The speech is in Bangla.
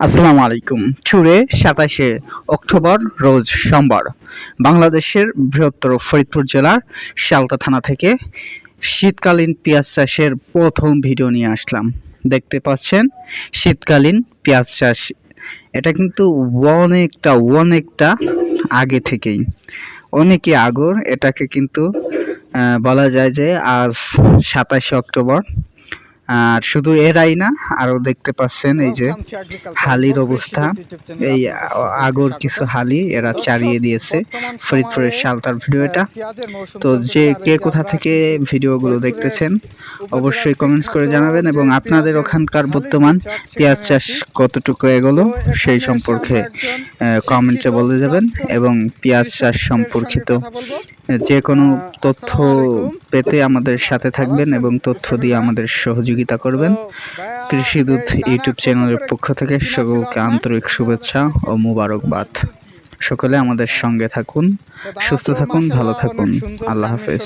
আসসালামু আলাইকুম। টুরে সাতাশে অক্টোবর রোজ সোমবার বাংলাদেশের বৃহত্তর ফরিদপুর জেলার শালতা থানা থেকে শীতকালীন পেঁয়াজ চাষের প্রথম ভিডিও নিয়ে আসলাম। দেখতে পাচ্ছেন, শীতকালীন পেঁয়াজ চাষ। এটা কিন্তু অনেকটা অনেকটা আগে থেকেই। অনেকই আগর এটাকে কিন্তু বলা যায় যে আজ সাতাশে অক্টোবর আর শুধু এরাই না আরও দেখতে পাচ্ছেন এই যে হালির অবস্থা। এই আগর কিছু হালি এরা চারিয়ে দিয়েছে ফরিদপুরের শালতার ভিডিওটা। তো যে কে কোথা থেকে ভিডিওগুলো দেখতেছেন অবশ্যই কমেন্টস করে জানাবেন এবং আপনাদের ওখানকার বর্তমান পেঁয়াজ চাষ কতটুকু এগোলো সেই সম্পর্কে কমেন্টে বলে যাবেন এবং পেঁয়াজ চাষ সম্পর্কিত যে কোনো তথ্য পেতে আমাদের সাথে থাকবেন এবং তথ্য দিয়ে আমাদের সহযোগিতা করবেন। কৃষি দুধ ইউটিউব চ্যানেলের পক্ষ থেকে সকলকে আন্তরিক শুভেচ্ছা ও মুবারকবাদ। সকলে আমাদের সঙ্গে থাকুন সুস্থ থাকুন ভালো থাকুন। আল্লাহ হাফেজ।